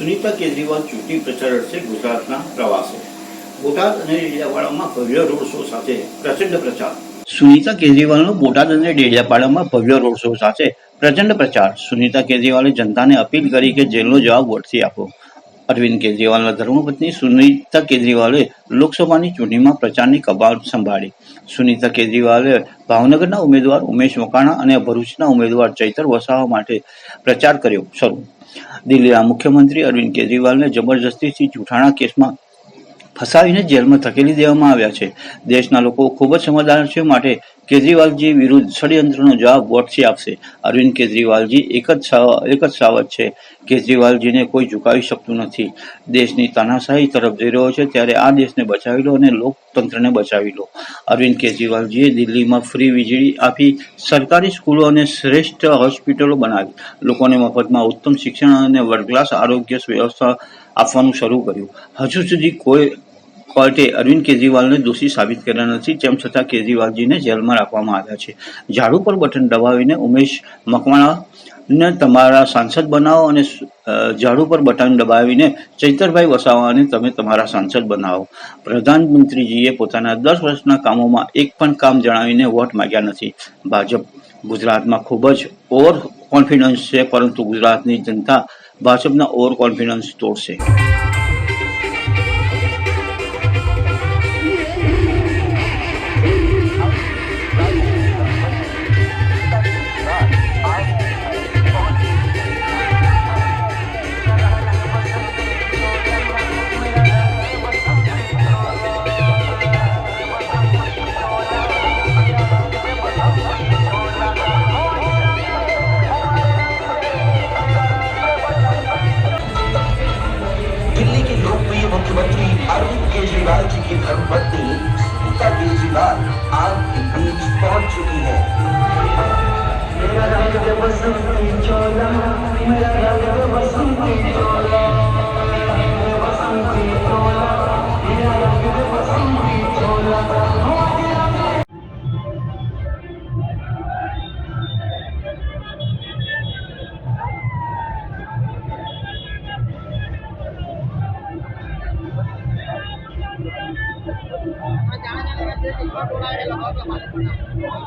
સુનીતા કેજરીવાલ ચૂંટણી પ્રચાર અર્થે ગુજરાતના પ્રવાસે. બોટાદ અને ડેડિયાપાડામાં ભવ્ય રોડ શો સાથે પ્રચંડ પ્રચાર. સુનીતા કેજરીવાલનો બોટાદ અને ડેડિયાપાડામાં ભવ્ય રોડ શો સાથે પ્રચંડ પ્રચાર. સુનીતા કેજરીવાલે જનતાને અપીલ કરી કે જેલનો જવાબ વોટથી આપો. અરવિંદ કેજરીવાલના ધર્મપત્ની સુનીતા કેજરીવાલે લોકસભાની ચૂંટણીમાં પ્રચારની કબાટ સંભાળી. સુનીતા કેજરીવાલે ભાવનગરના ઉમેદવાર ઉમેશ મકાણા અને ભરૂચના ઉમેદવાર ચૈતર વસાવા માટે પ્રચાર કર્યો શરૂ. દિલ્હીના મુખ્યમંત્રી અરવિંદ કેજરીવાલને જબરજસ્તીથી જૂઠાણા કેસમાં ફસાવીને જેલમાં ધકેલી દેવામાં આવ્યા છે. દેશના લોકો ખૂબ જ સમજદાર છે માટે કેજરીવાલજી વિરુદ્ધ ષડયંત્રનો જવાબ વોટથી આપશે. અરવિંદ કેજરીવાલજી એક જ એક જ સાવત છે. કેજરીવાલજીને કોઈ ઝુકાવી શકતું નથી. દેશની તાનાશાહી તરફ જઈ રહ્યો છે ત્યારે આ દેશને બચાવી લો અને લોકતંત્રને બચાવી લો. અરવિંદ કેજરીવાલજીએ દિલ્હીમાં ફ્રી વીજળી આપી સરકારી સ્કૂલો અને શ્રેષ્ઠ હોસ્પિટલો બનાવી. લોકોને મફતમાં ઉત્તમ શિક્ષણ અને વર્લ્ડ ક્લાસ આરોગ્ય વ્યવસ્થા આપવાનું શરૂ કર્યું. હજુ સુધી કોઈ કોર્ટે અરવિંદ કેજરીવાલને દોષી સાબિત કર્યા નથી, તેમ છતાં કેજરીવાલજીને જેલમાં રાખવામાં આવ્યા છે. ઝાડુ પર બટન દબાવીને ઉમેશ મકવાણાને તમારા સાંસદ બનાવો અને ઝાડુ પર બટન દબાવીને ચૈતરભાઈ વસાવાને તમે તમારા સાંસદ બનાવો. પ્રધાનમંત્રીજીએ પોતાના દસ વર્ષના કામોમાં એક પણ કામ જણાવીને વોટ માંગ્યા નથી. ભાજપ ગુજરાતમાં ખૂબ જ ઓવર કોન્ફિડન્સ છે, પરંતુ ગુજરાતની જનતા ભાજપના ઓવર કોન્ફિડન્સ તોડશે. मुख्यमंत्री अरविंद केजरीवाल जी की धर्मपत्नी सुनीता केजरीवाल आपके बीच पहुँच चुकी है। आपके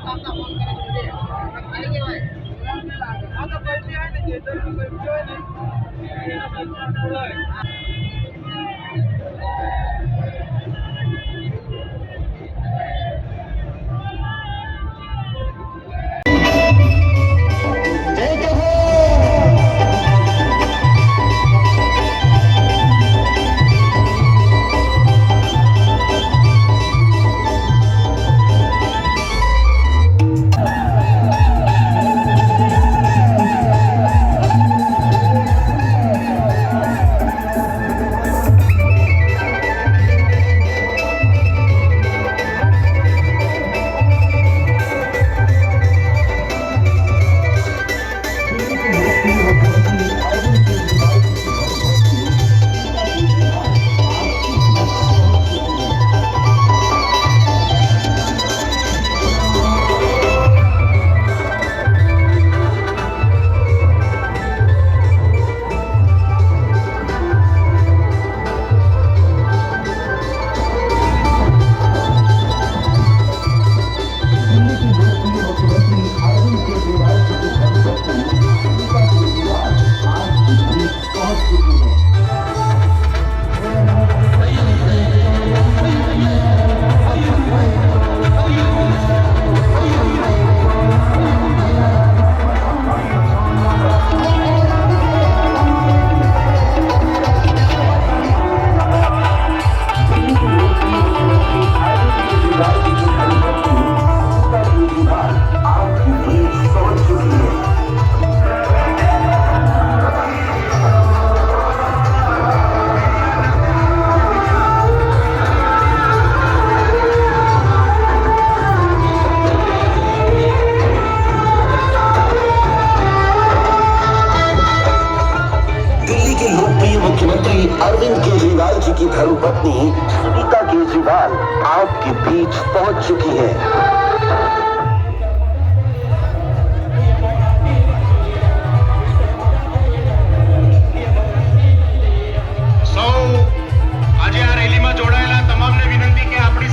पत्नी सुनीता केजरीवाल आपके बीच पहुँच चुकी है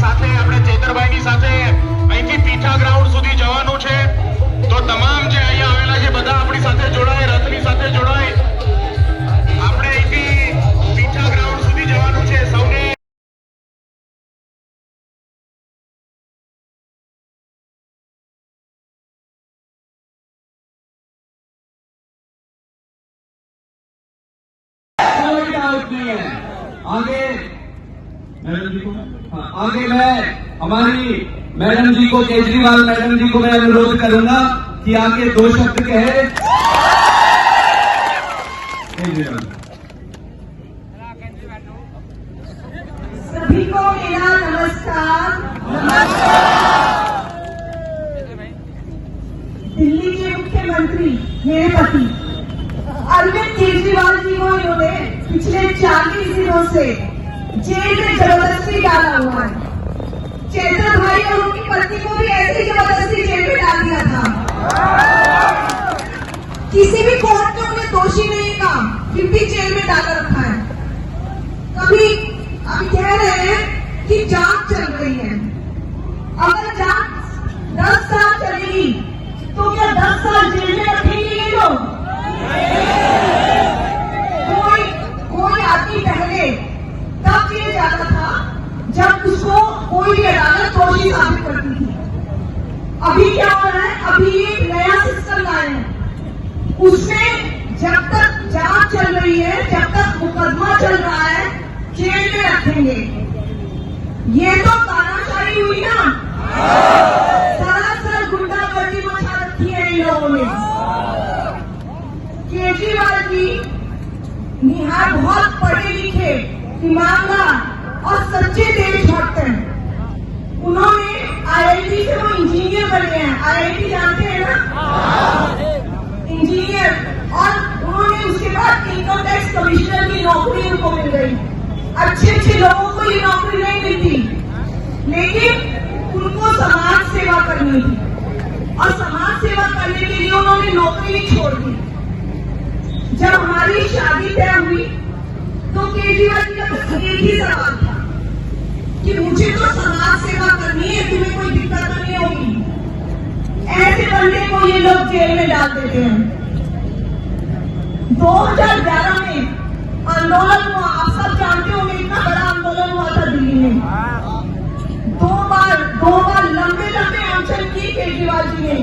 સાથે આપણે ચેતરભાઈની સાથે અહીંથી પીઠા ગ્રાઉન્ડ સુધી જવાનું છે है। आगे, मैडम जी को, आगे मैं, हमारी मैडम जी को, केजरीवाल मैडम जी को मैं अनुरोध करूँगा कि आगे दो शब्द कहे। सभी को मेरा नमस्कार। दिल्ली के मुख्यमंत्री, मेरे पति, अरविंद केजरीवाल जी को इन्होंने पिछले चालीस दिनों से जेल में ज़बरदस्ती डाला हुआ है। चेतन भाई और उनकी पत्नी को भी ऐसे ज़बरदस्ती जेल में डाल दिया था। किसी भी कोर्ट ने उन्हें दोषी नहीं कहा, फिर भी जेल में डाला रखा है। कभी, अभी कह रहे हैं कि जाँच चल रही है। अगर जाँच दस साल चलेगी तो क्या दस साल जेल में रखेंगे ये लोग कोई कोई आदमी पहले तब जेल जाता था जब उसको कोई भी अदालत दोषी साबित करती थी। अभी क्या हो रहा है? अभी एक नया सिस्टम लाए हैं। उसमें जब तक जाँच चल रही है, जब तक मुकदमा चल रहा है, जेल में रखेंगे। ये तो तानाशाही हुई ना? सरासर गुंडागर्दी मचा रखी है इन लोगों ने। केजरीवाल जी निहार बहुत पढ़े लिखे ईमानदार और सच्चे देशभक्त हैं। उन्होंने आईआईटी से वो इंजीनियर बने हैं। आईआईटी जानते हैं ना? इंजीनियर। और उन्होंने उसके बाद इनकम टैक्स कमिश्नर की नौकरी उनको मिल गई। अच्छे अच्छे लोगों को ये नौकरी नहीं मिलती। जेल में डाल देते हैं। 2011 में आंदोलन हुआ। आप सब जानते होंगे इतना बड़ा आंदोलन हुआ था दिल्ली में। दो बार दो बार लंबे लंबे अनशन की केजरीवाल जी ने।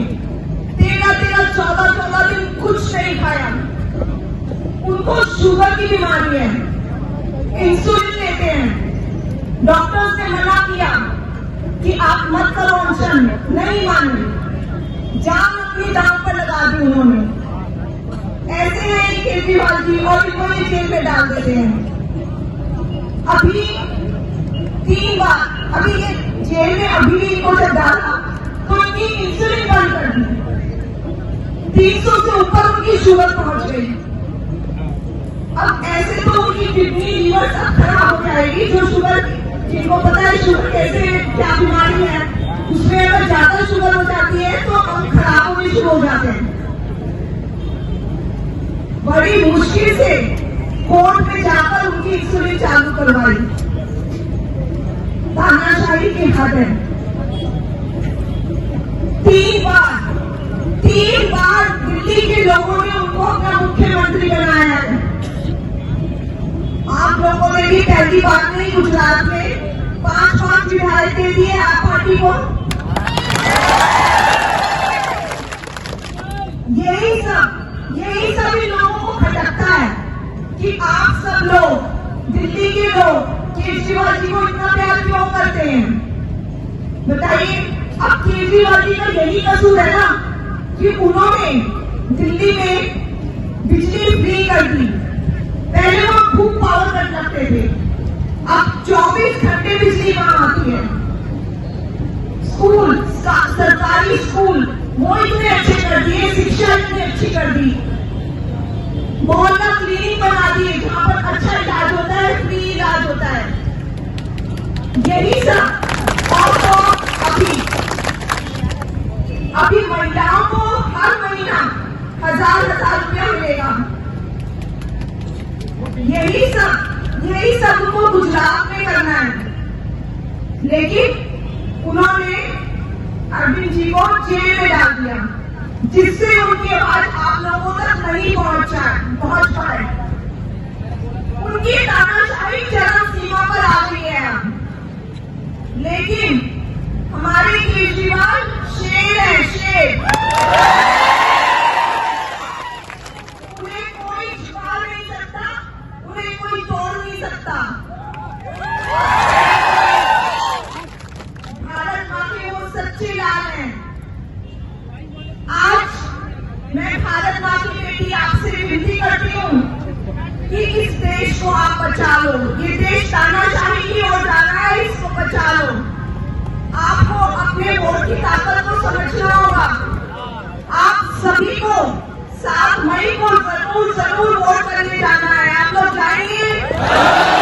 तेरह तेरह, चौदह चौदह दिन कुछ नहीं खाया उनको शुगर की बीमारी है। इंसुलिन लेते हैं। डॉक्टर्स ने मना किया कि आप मत करो अनशन नहीं माने। जान अपनी दांव पर लगा दी उन्होंने। ऐसे हैं केजरीवाल जी, और इनको ये जेल में डाल देते हैं। अभी तीन बार, अभी ये जेल में अभी भी इनको जब डाला तो इनकी इंसुलिन बंद कर दी। तीन सौ से ऊपर उनकी शुगर पहुँच गई। अब ऐसे तो उनकी किडनी, लीवर सब खराब हो जाएगी, जो शुगर जिनको पता है शुगर कैसे, क्या बीमारी है। उसमें अगर ज़्यादा शुगर हो जाती है तो अंग खराब होने शुरू हो जाते हैं। बड़ी मुश्किल से कोर्ट में जाकर उनकी इंसुलिन चालू करवाई। तानाशाही के खातिर तीन बार तीन बार दिल्ली के लोगों ने उनको अपना मुख्यमंत्री बनाया है। आप लोगों ने भी पहली बात नहीं गुजरात में पाँच पाँच विधायक दे दिए आप पार्टी को यही सब यही सब लोगों को खटकता है कि आप सब लोग, दिल्ली के लोग केजरीवाल जी को इतना प्यार क्यों करते हैं? बताइए, अब केजरीवाल जी का यही कसूर है ना कि उन्होंने दिल्ली में बिजली फ्री कर दी। पहले वो खूब पावर कट लगते थे। अब 24 घंटे बिजली वहाँ मोहल्ला क्लिनिक बना दिए जहाँ पर अच्छा इलाज होता है, फ्री इलाज होता है। यही सब और तो अभी। अभी महिलाओं को हर महीना हज़ार हज़ार रुपया मिलेगा। यही सब यही सब उनको गुजरात में करना है। लेकिन उन्होंने अरविंद जी को जेल में डाल दिया। जिससे उनके आवाज़ आप लोगों तक नहीं पहुँचा पहुँच पाए उनकी तानाशाही चरम सीमा पर आ गई है। लेकिन हमारे केजरीवाल शेर है, शेर उन्हें कोई छुपा नहीं सकता उन्हें कोई तोड़ कि इस देश को आप बचा ये देश तानाशाही की ओर जा रहा है, इसको बचा लो आपको अपने वोट की ताकत को समझना होगा. आप सभी को सात मई को ज़रूर ज़रूर वोट करने जाना है. आप लोग जाएँगे?